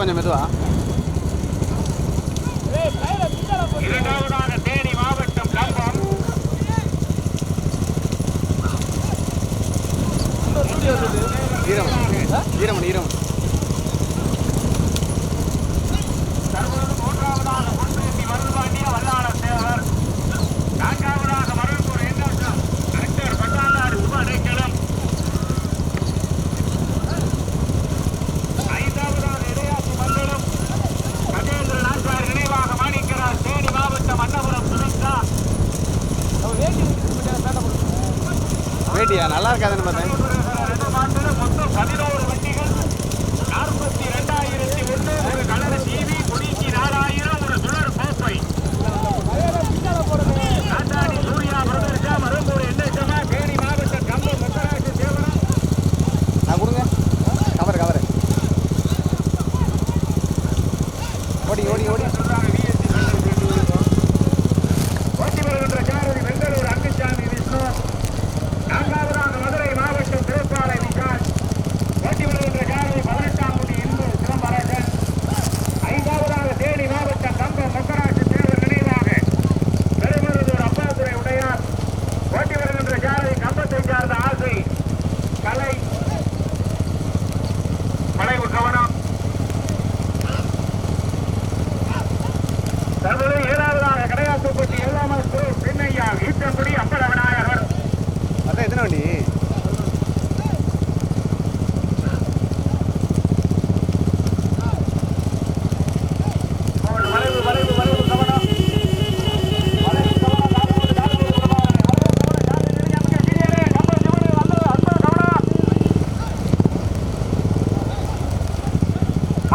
看见没？对啊？क्या दिन बताएं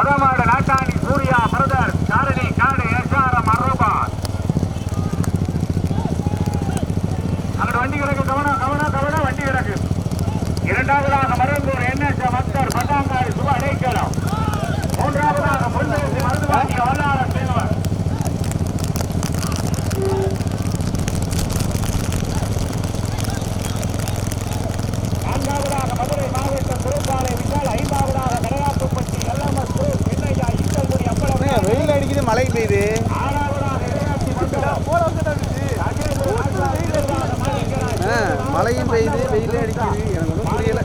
மகமாடு நாட்டாணி சூர்யா பிரதர் சாரணி காடு எஸ்ஆர்எம் அரோபா அங்கே வண்டி கிடக்கு கவனம் கவனம் கவனம் வண்டி கிடக்கு. இரண்டாவதாக மருந்தூர் என்எஸ் மக்தர் பட்டாங்காடு சுப அடைக்கலாம். மூன்றாவதாக பொன்தேசி மருந்து வாங்கிய வல்லாறு மழை பெய்யுது. மழையும் பெய்யுது வெயிலே அடிக்குது. எனக்கு ஒன்றும் புரியலை.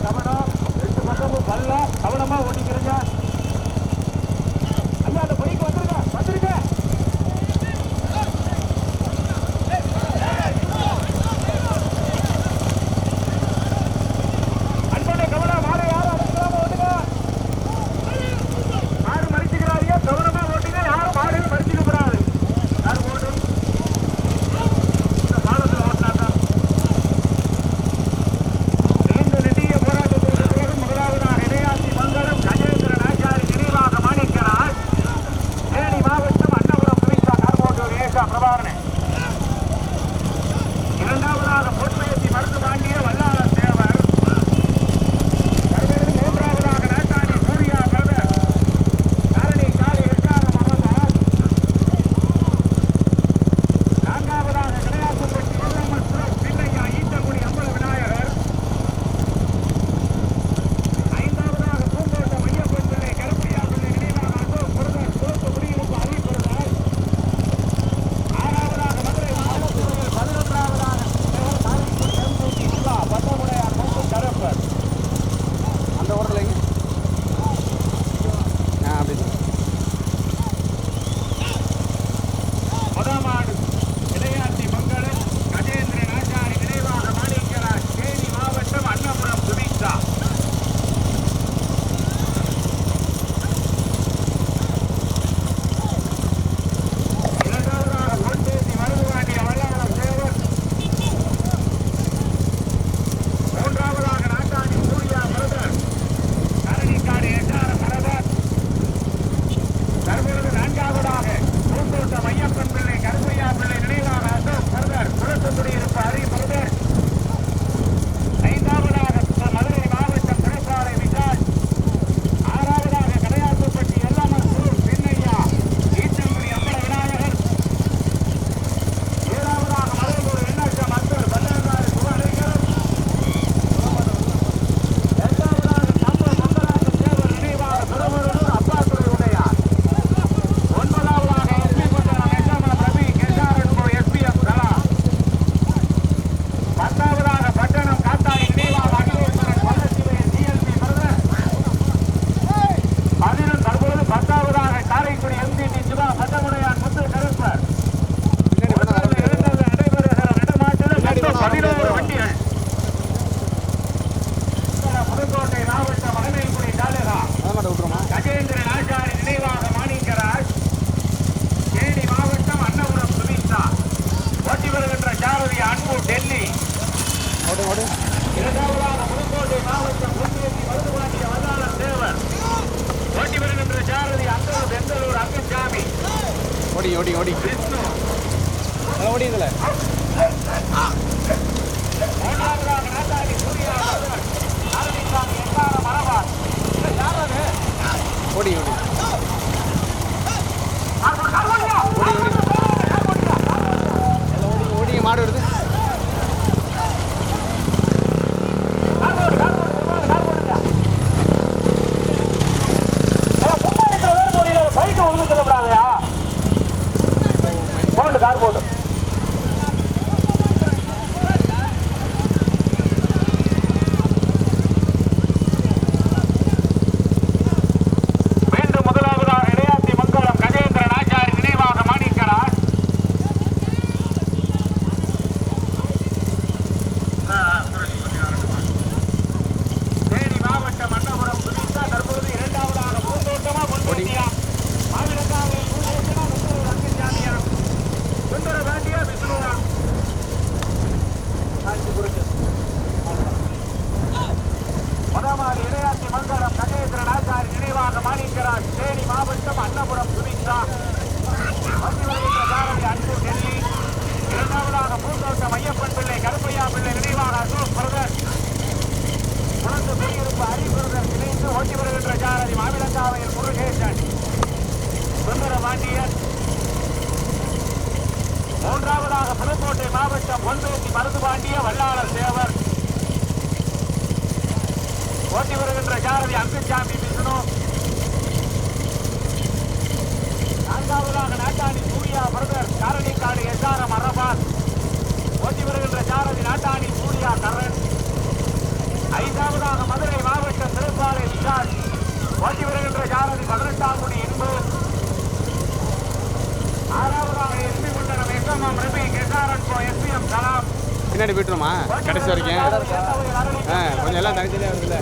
தெரியாது இல்லை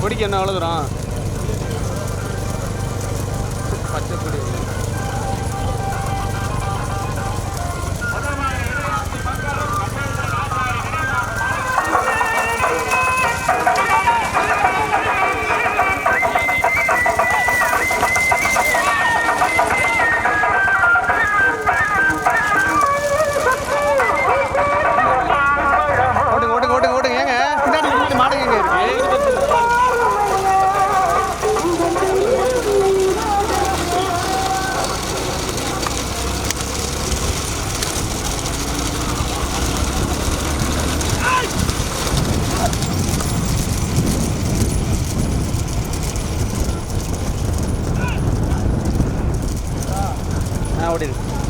கொடிக்கு என்ன எவ்வளோ தூரம் பச்சை கொடி now it is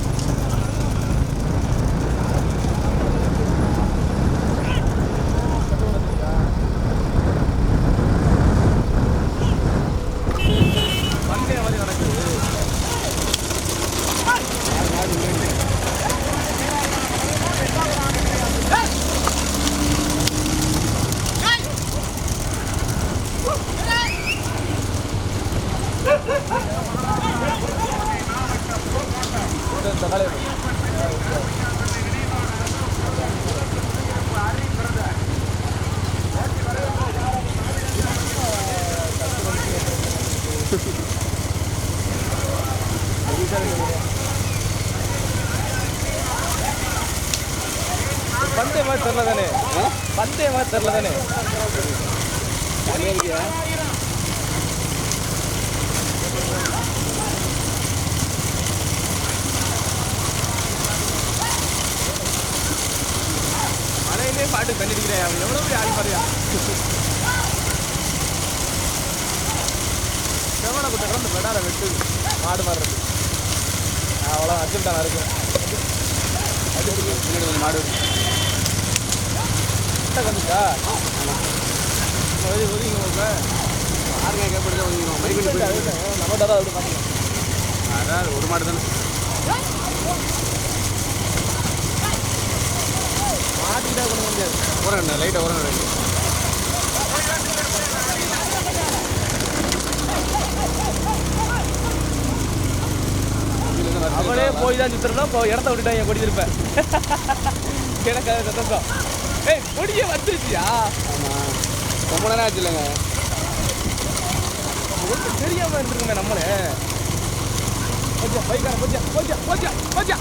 பந்தயமா தெரில தானே பந்தயமா தெரில தானே மழையிலே பாட்டு பண்ணிருக்கிறேன் அவன் எவ்வளோ பெரிய ஆள் பாருயா செவனை குத்த கிடந்து பெடால வெட்டு மாடு மாறுறது அவ்வளோ அர்ஜென்ட்டாக இருக்கும் மாடு கரெக்டாக கட்டுச்சா ஒதுக்கி ஒதுங்கிக்கோங்க யாருங்க கேட்படுதா ஒதுங்கிக்கோங்க மைக் நம்ம தடவை அப்படி அதான் ஒரு மாடு தானே. மாட்டுக்கிட்டே கொண்டு உரம் லைட்டாக உரம் லைட்டு அவனே போய் தான் சுற்றுறோம் இப்போ இடத்த விட்டுட்டாங்க படிச்சிருப்பேன் கிடக்காத சந்தோஷம். ஏய் கொடியே வந்துருச்சியா? ஆமாம் ரொம்ப நேரம் ஆச்சு இல்லைங்க. ஒன்றும் தெரியாம இருந்துருக்குமே நம்மளே. போச்சா பைக்கார போச்சா போச்சா போச்சா போச்சா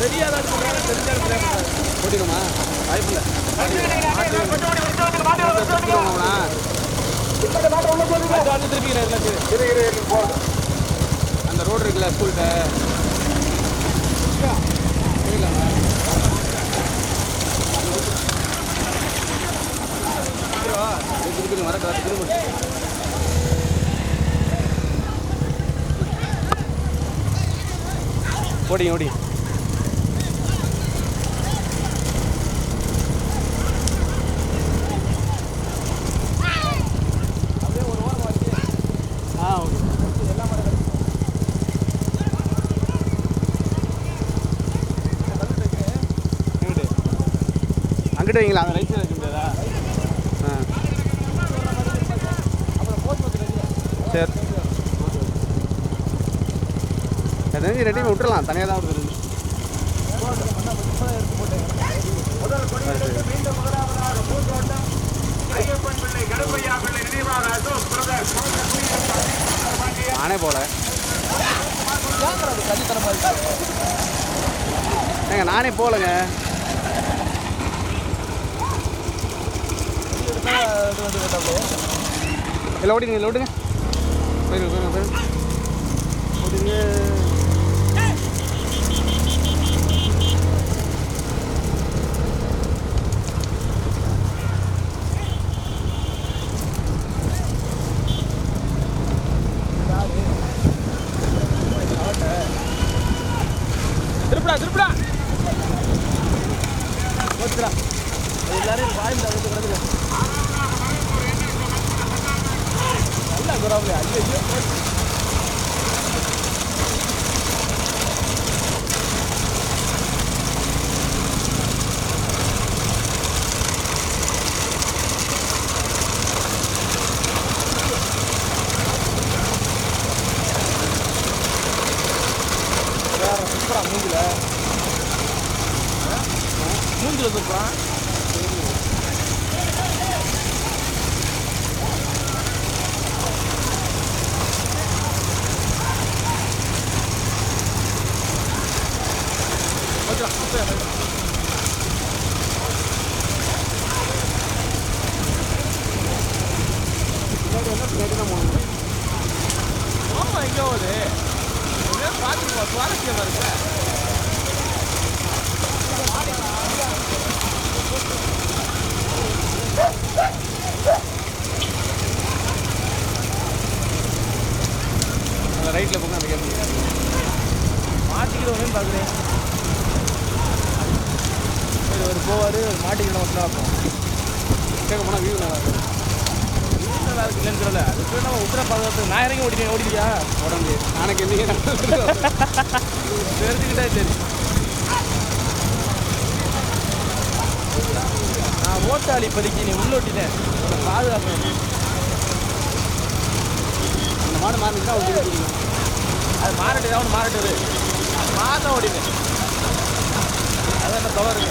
தெரியாத தெரிஞ்சாலும் ஓட்டிடுமா வாய்ப்பு இல்லை. வந்து எல்லாத்தையும் அந்த ரோடு இருக்குல்ல ஸ்கூல்கிட்ட. திருப்பி வர திரும்ப ஓடி ஓடி அங்கிட்டு வைங்களா அந்த ரைட் சைடு வைக்க முடியாதா ஆ சரி தெரிஞ்சு ரெண்டையுமே விட்டுறலாம் தனியாக தான் விட்டுறது ஐயப்பன் நானே போல. ஏங்க நானே போலங்க. இல்லை ஓடிங்க இல்லை ஓடுங்க போயிருங்க போயிருங்க போயிருங்க ஓடிங்க வேற சூப்பரா மூஞ்சில மூஞ்சில சரி போவார் ஒரு மாட்டிக்கிறவன் ஒன்றா இருக்கும். கேட்க போனால் வியூ நல்லா இருக்கும் இன்னும் நல்லா இருக்கு இல்லைன்னு சொல்லல. அதுக்கு நம்ம உத்தர பாதுகாத்து நான் இறங்கி ஓடிட்டேன் ஓடிக்கிறியா உடம்பு. நாளைக்கு என்னைக்கு தெரிஞ்சுக்கிட்டே சரி. நான் ஓட்டாளி இப்போதைக்கு நீ உள்ளோட்டினேன் உன்னை பாதுகாப்பு அந்த மாடு மாறி தான் கிலோ பிடிக்கும் அது மாறட்டு ஏதாவது மாறட்டு மாதம் ஓடினேன் அதான் என்ன தவறுங்க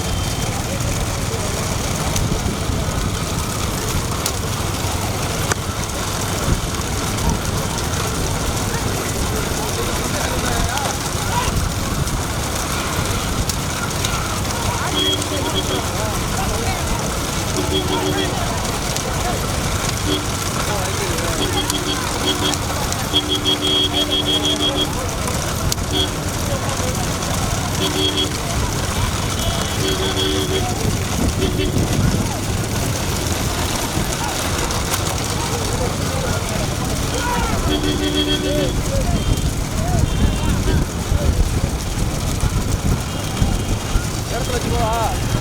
இடத்துல வச்சுக்கோவா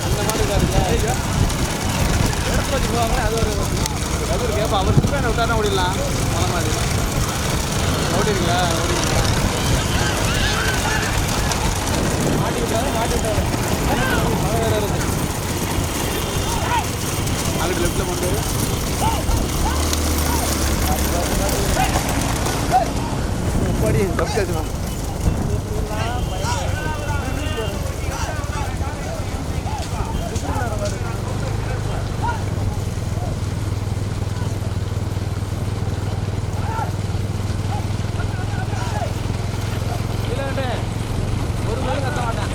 அந்த மாடு இருக்காருல்ல இடத்துல வச்சுக்குவாங்க அது ஒரு கதிர் கேப்பா அவர் சும்மா விட்டாருன்னா ஓடிடலாம் மலை மாதிரி ஓடிடுங்களா ஓடிடுங்களா மாட்டி விட்டாரு மாட்டி விட்டாரு மழை வேற இருக்கு அங்கிட்டு லெஃப்ட்டில் கொண்டு படி தப்பு மேம் இல்லைண்ணே ஒரு பையன் கத்த மாட்டேன்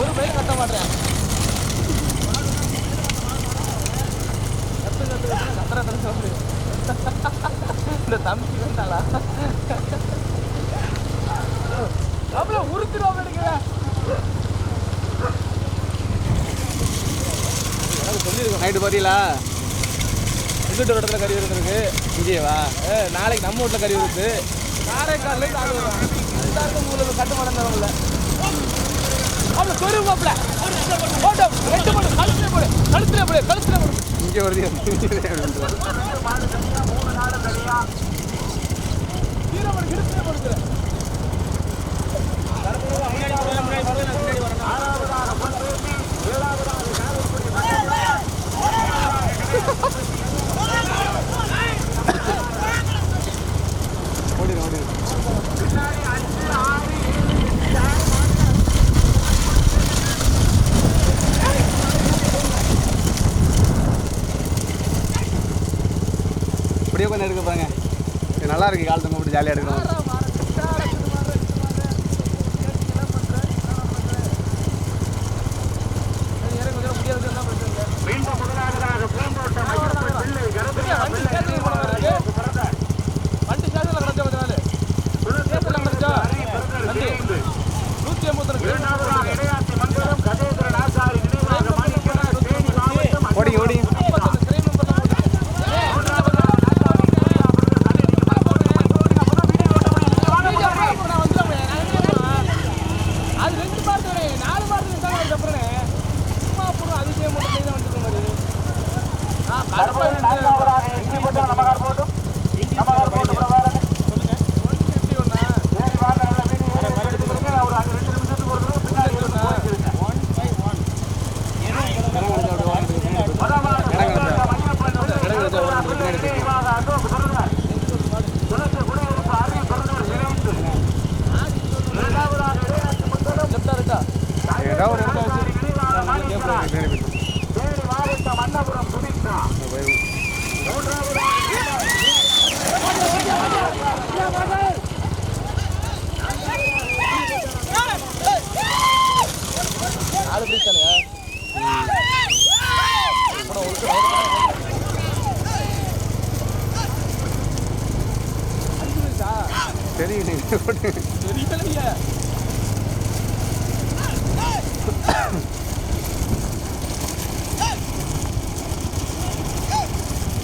ஒரு பையன் கத்த மாட்டேன் கத்து கத்து கத்து கத்துற கத்து சொல்லு இந்த தம்பி வந்தாளா அவ்வளோ உருத்துருவோம் நினைக்கிறேன் எனக்கு சொல்லியிருக்கோம் நைட்டு போறீங்களா எங்கிட்ட ஒரு இடத்துல கறி இருந்திருக்கு இங்கேவா ஏ, நாளைக்கு நம்ம வீட்டில் கறி இருக்கு காரைக்கால்ல ஆள் வருவான் எல்லாருக்கும் உங்களுக்கு கட்டுமானம் தரவில்ல அவ்வளோ சொருவாப்ல போட்டோ ரெண்டு போடு கழுத்துல போடு கழுத்துல போடு கழுத்துல போடு இங்கே வருது ஓடிடு இப்படியே கொஞ்சம் எடுக்க பாருங்க. நல்லா இருக்கு காலத்தை கூப்பிட்டு போட்டு ஜாலியாக எடுக்கணும்.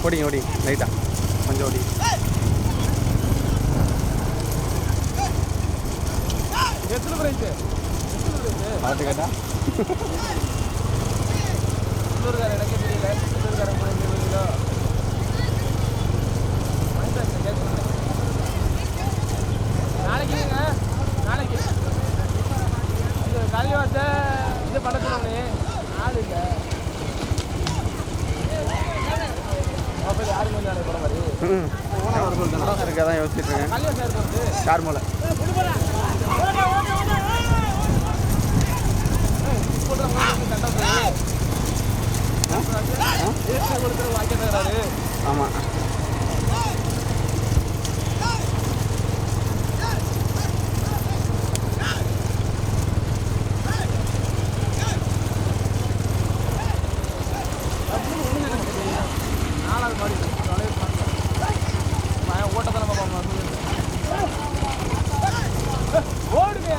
ஓடிங்க ஓடி லைட்டாக கொஞ்சம் ஓடி. எத்தனை பிரைஸ் பார்த்து கேட்டா? உள்ளூர்கார எனக்கே தெரியல. உள்ளூர்கார கிலோ நாளைக்குங்க நாளைக்கு இந்த கலிவாச இது பண்ண சொன்னே ஆள் இல்லை அப்போ யாருக்கு வந்து நாளைக்கு போகிற மாதிரி ம் இருக்கா தான் யோசிச்சுட்டு இருக்கேன். கலிவாசம் மூலை. ஆமாம் நாலாவது மாடி தொலைவு ஓட்டத்தில் ஓடுங்க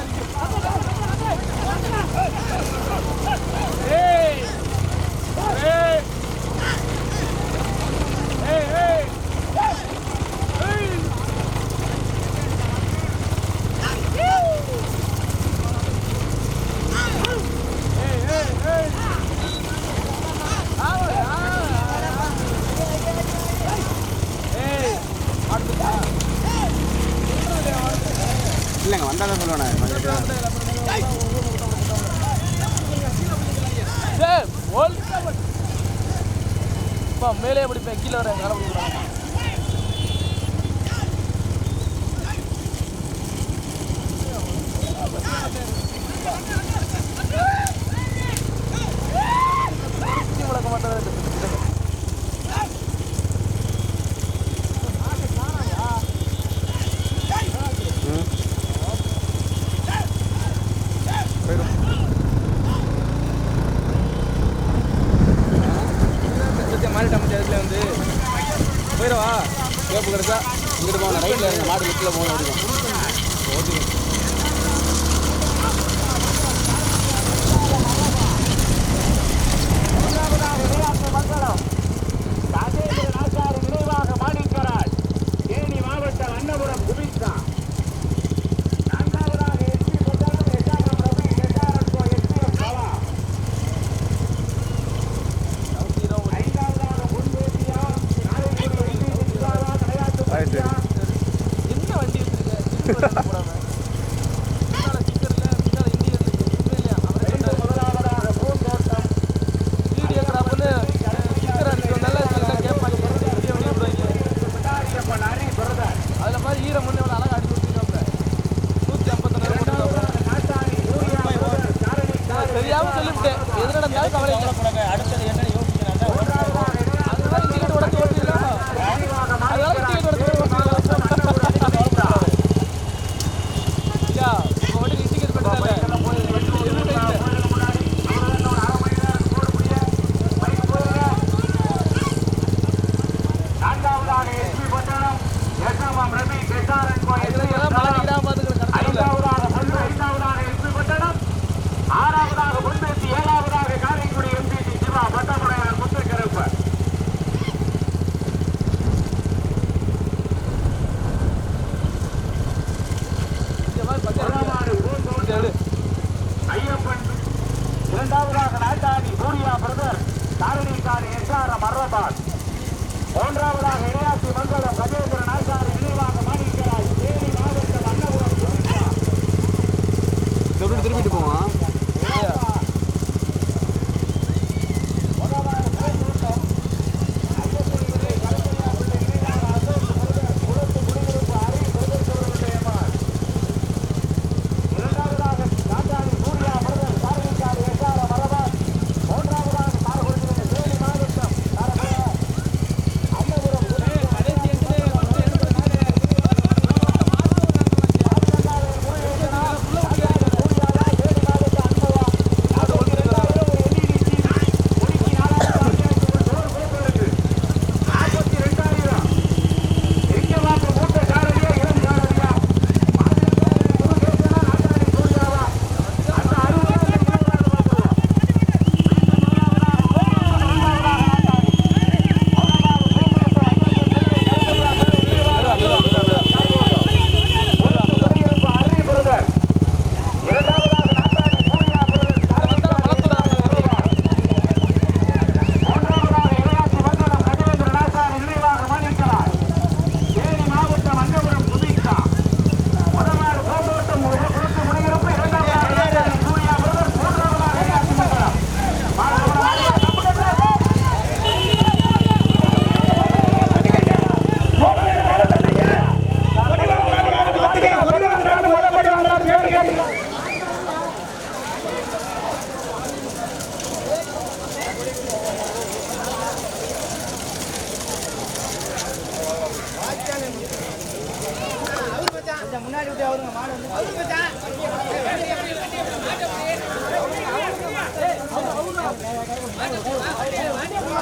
இப்போ மேலே பிடிப்பேன் கீழே வர காலை பிடிக்கிறாங்க